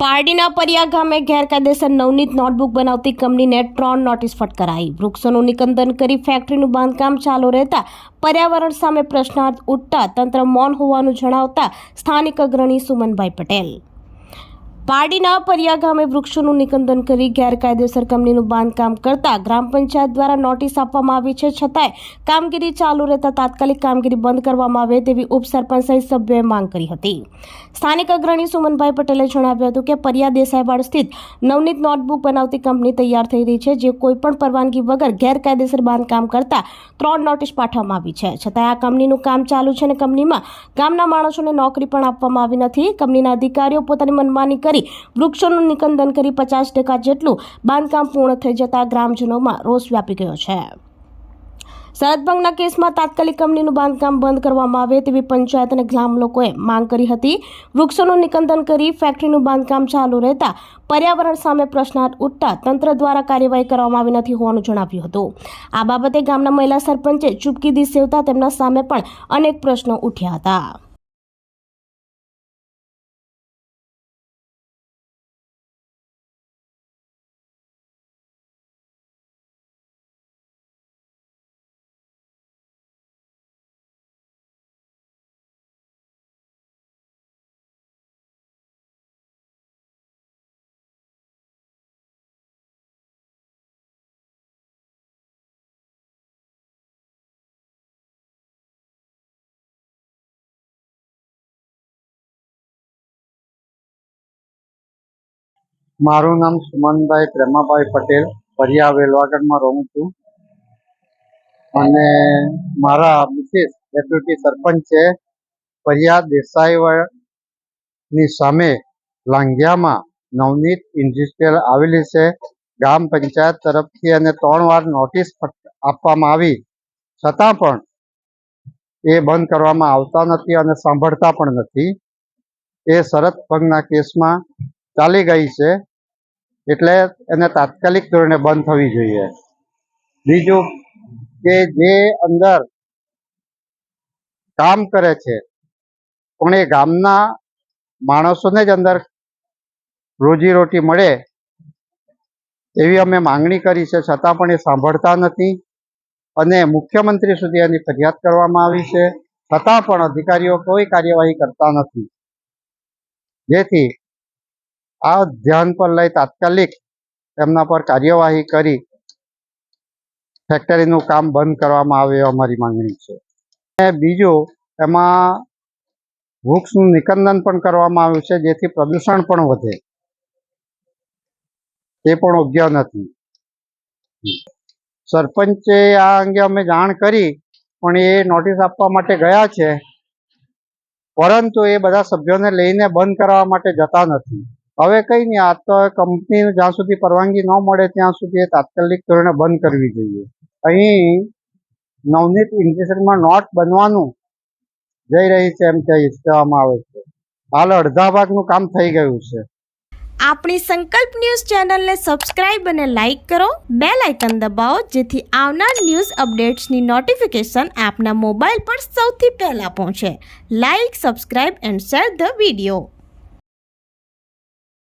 પારડીના પરિયા ગામે ગેરકાયદેસર નવનીત નોટબુક બનાવતી કંપનીને ત્રણ નોટિસ ફટકારાઈ. વૃક્ષોનું નિકંદન કરી ફેક્ટરીનું બાંધકામ ચાલુ રહેતા પર્યાવરણ સામે પ્રશ્નાર્થ ઉઠતા તંત્ર મૌન હોવાનું જણાવતા સ્થાનિક અગ્રણી સુમનભાઈ પટેલ. પારડીના પરિયા ગામે વૃક્ષોનું નિકંદન કરી ગેરકાયદેસર કંપનીનું બાંધકામ કરતા ગ્રામ પંચાયત દ્વારા નોટિસ આપવામાં આવી છે. છતાંય કામગીરી ચાલુ રહેતા તાત્કાલિક કામગીરી બંધ કરવામાં આવે તેવી ઉપસરપંચ સહિત સભ્યોએ માંગ કરી હતી. સ્થાનિક અગ્રણી સુમનભાઈ પટેલે જણાવ્યું હતું કે પરિયા દેસાઈવાડ સ્થિત નવનીત નોટબુક બનાવતી કંપની તૈયાર થઈ રહી છે. જે કોઈપણ પરવાનગી વગર ગેરકાયદેસર બાંધકામ કરતા ત્રણ નોટિસ પાઠવવામાં આવી છે. છતાં આ કંપનીનું કામ ચાલુ છે અને કંપનીમાં ગામના માણસોને નોકરી પણ આપવામાં આવી નથી. કંપનીના અધિકારીઓ પોતાની મનમાની કરી વૃક્ષોનું નિકંદન કરી પચાસ ટકા જેટલું બાંધકામ પૂર્ણ થઈ જતા ગ્રામજનોમાં રોષ વ્યાપી ગયો છે. સરહદભંગના કેસમાં તાત્કાલિક કંપનીનું બાંધકામ બંધ કરવામાં આવે તેવી પંચાયત અને ગ્રામ લોકોએ માંગ કરી હતી. વૃક્ષોનું નિકંદન કરી ફેક્ટરીનું બાંધકામ ચાલુ રહેતા પર્યાવરણ સામે પ્રશ્નાર્થ ઉઠતા તંત્ર દ્વારા કાર્યવાહી કરવામાં આવી નથી હોવાનું જણાવ્યું હતું. આ બાબતે ગામના મહિલા સરપંચે ચૂપકીદી સેવતા તેમના સામે પણ અનેક પ્રશ્નો ઉઠ્યા હતા. મારું નામ સુમનભાઈ પ્રેમાભાઈ પટેલ. પરિયા વેલવાગઢમાં રહું છું. અને મારા મિસિસ ડેપ્યુટી સરપંચ છે પરિયા દેસાઈની સામે લાંગિયામાં નવનીત ઇન્ડસ્ટ્રીયલ આવેલી છે. ગ્રામ પંચાયત તરફથી અને ત્રણ વાર નોટિસ આપવામાં આવી. છતાં પણ એ બંધ કરવામાં આવતા નથી અને સાંભળતા પણ નથી. એ શરત ભંગના કેસમાં ચાલી ગઈ છે. એટલે એને તાત્કાલિક ધોરણે બંધ થવી જોઈએ. બીજું કે જે અંદર કામ કરે છે પણ એ ગામના માણસોને જ અંદર રોજીરોટી મળે એવી અમે માંગણી કરી છે. છતાં પણ એ સાંભળતા નથી અને મુખ્યમંત્રી સુધી એની ફરિયાદ કરવામાં આવી છે. છતાં પણ અધિકારીઓ કોઈ કાર્યવાહી કરતા નથી. જેથી આ ધ્યાન પર લઈ તાત્કાલિક એમના પર કાર્યવાહી કરી ફેક્ટરીનું કામ બંધ કરવામાં આવે અમારી માંગણી છે. અને બીજું, એમાં વૃક્ષનું નિકંદન પણ કરવામાં આવ્યું છે, જેથી પ્રદૂષણ પણ વધે. એ પણ યોગ્ય નથી. સરપંચે આ અંગે અમે જાણ કરી, પણ એ નોટિસ આપવા માટે ગયા છે. પરંતુ એ બધા સભ્યોને લઈને બંધ કરવા માટે જતા નથી. હવે કઈ નહીં આ તો કંપની જ્યાં સુધી પરવાનગી ન મળે ત્યાં સુધી એ તાત્કાલિક ધોરણે બંધ કરવી જોઈએ. અહીં નવનીત ઇન્ડસ્ટ્રીમાં નોટ બનવાનું જઈ રહી છે એમ કહેવામાં આવે છે. હાલ અડધા ભાગનું કામ થઈ ગયું છે. આપણી સંકલ્પ ન્યૂઝ ચેનલને સબસ્ક્રાઇબ અને લાઇક કરો. બે લાઇકન દબાવો, જેથી આવનાર ન્યૂઝ અપડેટ્સની નોટિફિકેશન આપના મોબાઈલ પર સૌથી પહેલાં પહોંચે. Like, subscribe and share the video.